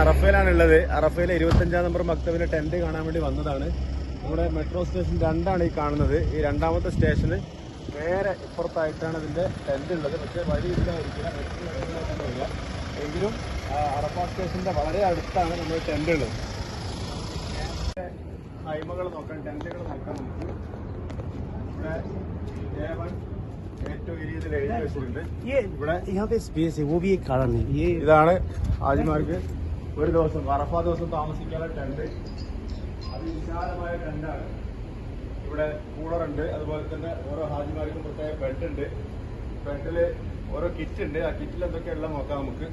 അറഫയിലാണ് ഉള്ളത് അറഫയിലെ ഇരുപത്തഞ്ചാം number മക്തബിലെ tent കാണാൻ വേണ്ടി വന്നതാണ് നമ്മുടെ മെട്രോ സ്റ്റേഷൻ രണ്ടാണ് ഈ കാണുന്നത് ഈ രണ്ടാമത്തെ സ്റ്റേഷന് നേരെ ഇപ്പുറത്തായിട്ടാണ് ഇതിന്റെ ടെന്റ് ഉള്ളത് പക്ഷേ വഴി ഇല്ലായിരിക്കില്ല എങ്കിലും അറഫ സ്റ്റേഷന്റെ വളരെ അടുത്താണ് നമ്മുടെ ടെന്റ് ഉള്ളത് ടൈമുകൾ നോക്കാം ടെന്റുകൾ നോക്കാൻ നമുക്ക് ഇവിടെ ഇതാണ് ആജിമാർക്ക് ഒരു ദിവസം അറഫ ദിവസം താമസിക്കാനുള്ള ടെന്റ് അതിവിശാലമായ ടെന്റാണ് ഇവിടെ കൂളറുണ്ട് അതുപോലെ തന്നെ ഓരോ ഹാജിമാർക്കും പ്രത്യേക ബെഡ് ഉണ്ട്. ബെഡിൽ ഓരോ കിറ്റ് ഉണ്ട്. ആ കിറ്റിൽ എന്തൊക്കെയുള്ള നോക്കാം നമുക്ക്.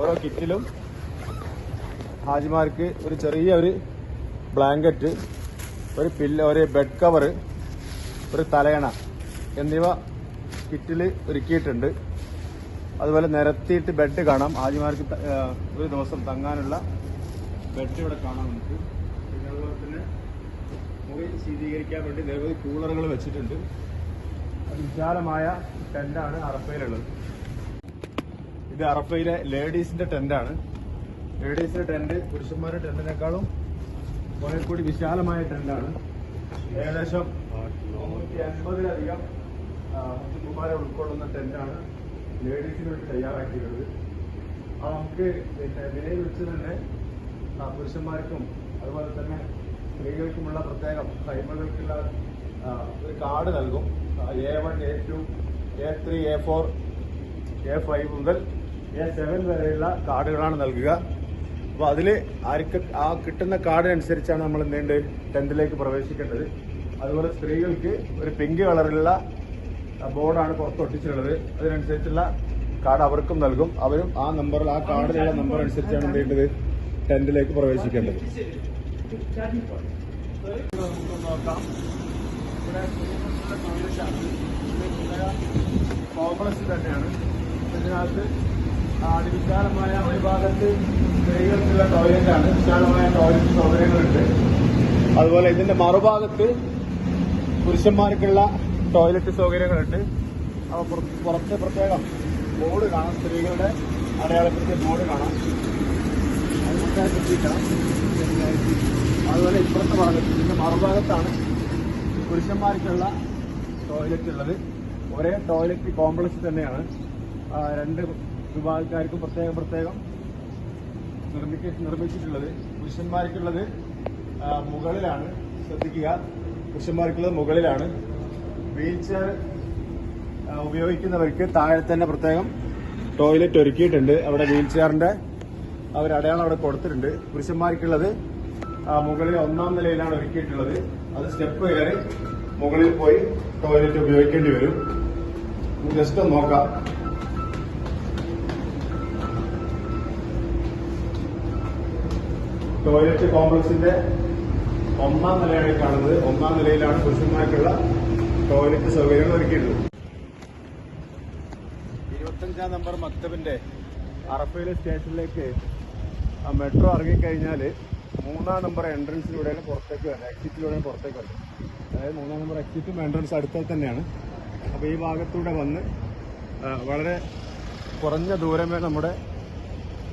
ഓരോ കിറ്റിലും ഹാജിമാർക്ക് ഒരു ചെറിയ ഒരു ബ്ലാങ്കറ്റ് ഒരു പില്ല ഒരു ബെഡ് കവർ ഒരു തലയണ എന്നിവ കിറ്റിൽ ഒരുക്കിയിട്ടുണ്ട്. അതുപോലെ നിരത്തിയിട്ട് ബെഡ് കാണാം. ആദ്യമാർക്ക് ഒരു ദിവസം തങ്ങാനുള്ള ബെഡ് ഇവിടെ കാണാം നമുക്ക്. പിന്നെ അതുപോലെ തന്നെ മുറി ശീതീകരിക്കാൻ വേണ്ടി നിരവധി കൂളറുകൾ വെച്ചിട്ടുണ്ട്. അത് വിശാലമായ ടെന്റാണ് അറഫയിലുള്ളത്. ഇത് അറഫയിലെ ലേഡീസിന്റെ ടെന്റാണ്. ലേഡീസിന്റെ ടെന്റ് പുരുഷന്മാരുടെ ടെന്റിനേക്കാളും കുറെ കൂടി വിശാലമായ ടെന്റാണ് ഏകദേശം നൂറ്റി അൻപതിലധികം കുമാരെ ഉൾക്കൊള്ളുന്ന ടെന്റാണ്. ലേഡീസിന് വേണ്ടി തയ്യാറാക്കിയിട്ടുള്ളത്. അത് നമുക്ക് പിന്നെ വിലയിൽ വെച്ച് തന്നെ പുരുഷന്മാർക്കും അതുപോലെ തന്നെ സ്ത്രീകൾക്കുമുള്ള പ്രത്യേകം കൈമകൾക്കുള്ള ആ, ഒരു കാർഡ് നൽകും. A one A two A three A four A five മുതൽ എ സെവൻ വരെയുള്ള കാർഡുകളാണ് നൽകുക. അപ്പോൾ അതിൽ ആർക്ക് ആ കിട്ടുന്ന കാർഡിനനുസരിച്ചാണ് നമ്മൾ എന്തുണ്ട്? ടെൻത്തിലേക്ക് പ്രവേശിക്കേണ്ടത്. അതുപോലെ സ്ത്രീകൾക്ക് ഒരു പിങ്ക് കളറിലുള്ള ബോർഡാണ് പുറത്ത് ഒട്ടിച്ചിട്ടുള്ളത്. അതിനനുസരിച്ചുള്ള കാർഡ് അവർക്കും നൽകും. അവരും ആ നമ്പറിൽ ആ കാർഡിലുള്ള നമ്പർ അനുസരിച്ചാണ് എന്ത് ചെയ്യേണ്ടത്? ടെന്റിലേക്ക് പ്രവേശിക്കേണ്ടത്. കോംപ്ലക്സ് തന്നെയാണ്. ഇതിനകത്ത് വിശാലമായ ഒരു ഭാഗത്ത് സ്ത്രീകൾക്കുള്ള ടോയ്ലറ്റാണ് വിശാലമായ ടോയ്ലറ്റ് സൗകര്യങ്ങളുണ്ട്. അതുപോലെ ഇതിന്റെ മറുഭാഗത്ത് പുരുഷന്മാർക്കുള്ള ടോയ്ലറ്റ് സൗകര്യങ്ങളുണ്ട്. പുറത്ത് പ്രത്യേകം ബോർഡ് കാണാം. സ്ത്രീകളുടെ അടയാളപ്പെടുത്തിയ ബോർഡ് കാണാം. അതുപോലെ ഇപ്പുറത്തെ ഭാഗത്ത് ഇതിന്റെ മറുഭാഗത്താണ് പുരുഷന്മാർക്കുള്ള ടോയ്ലറ്റ് ഉള്ളത്. ഒരേ ടോയ്ലറ്റ് കോംപ്ലക്സ് തന്നെയാണ്. രണ്ട് വിഭാഗക്കാർക്കും പ്രത്യേകം പ്രത്യേകം നിർമ്മിക്ക നിർമ്മിച്ചിട്ടുള്ളത്. പുരുഷന്മാർക്കുള്ളത് മുകളിലാണ്. ശ്രദ്ധിക്കുക. പുരുഷന്മാർക്കുള്ളത് മുകളിലാണ്. വീൽ ചെയർ ഉപയോഗിക്കുന്നവർക്ക് താഴെ തന്നെ പ്രത്യേകം ടോയ്ലറ്റ് ഒരുക്കിയിട്ടുണ്ട്. അവിടെ വീൽ ചെയറിന്റെ അവർ അടയാളം അവിടെ കൊടുത്തിട്ടുണ്ട്. പുരുഷന്മാർക്കുള്ളത് മുകളിൽ ഒന്നാം നിലയിലാണ് ഒരുക്കിയിട്ടുള്ളത്. അത് സ്റ്റെപ്പ് കയറി മുകളിൽ പോയി ടോയ്ലറ്റ് ഉപയോഗിക്കേണ്ടി വരും. ജസ്റ്റ് ഒന്ന് നോക്കാം. ടോയ്ലറ്റ് കോംപ്ലക്സിന്റെ ഒന്നാം നിലയാണ് കാണുന്നത്. ഒന്നാം നിലയിലാണ് പുരുഷന്മാർക്കുള്ള ടോയ്ലറ്റ് സൗകര്യങ്ങൾ ഒരുക്കിയിട്ടുണ്ട്. ഇരുപത്തഞ്ചാം നമ്പർ മക്തബിന്റെ അറഫയിലെ സ്റ്റേഷനിലേക്ക് ആ മെട്രോ ഇറങ്ങിക്കഴിഞ്ഞാൽ മൂന്നാം നമ്പർ എൻട്രൻസിലൂടെയാണ് പുറത്തേക്ക് വരുന്നത്. എക്സിറ്റിലൂടെയാണ് പുറത്തേക്ക് വരുന്നത്. അതായത് മൂന്നാം നമ്പർ എക്സിറ്റും എൻട്രൻസ് അടുത്തത് തന്നെയാണ്. അപ്പോൾ ഈ ഭാഗത്തൂടെ വന്ന് വളരെ കുറഞ്ഞ ദൂരമേ നമ്മുടെ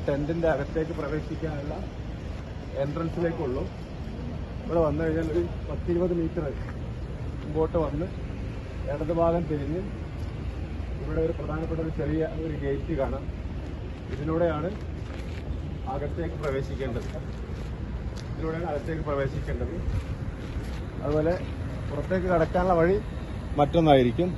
ടെന്റിന്റെ അകത്തേക്ക് പ്രവേശിക്കാനുള്ള എൻട്രൻസിലേക്കുള്ളൂ ഇവിടെ വന്നു കഴിഞ്ഞാൽ ഒരു പത്തിരുപത് മീറ്റർ മുമ്പോട്ട് വന്ന് ഇടത് ഭാഗം തിരിഞ്ഞ് ഇവിടെ ഒരു പ്രധാനപ്പെട്ട ഒരു ചെറിയ ഒരു ഗേറ്റ് കാണാം. ഇതിലൂടെയാണ് അകത്തേക്ക് പ്രവേശിക്കേണ്ടത്. ഇതിലൂടെയാണ് അകത്തേക്ക് പ്രവേശിക്കേണ്ടത്. അതുപോലെ പുറത്തേക്ക് കടക്കാനുള്ള വഴി മറ്റൊന്നായിരിക്കും.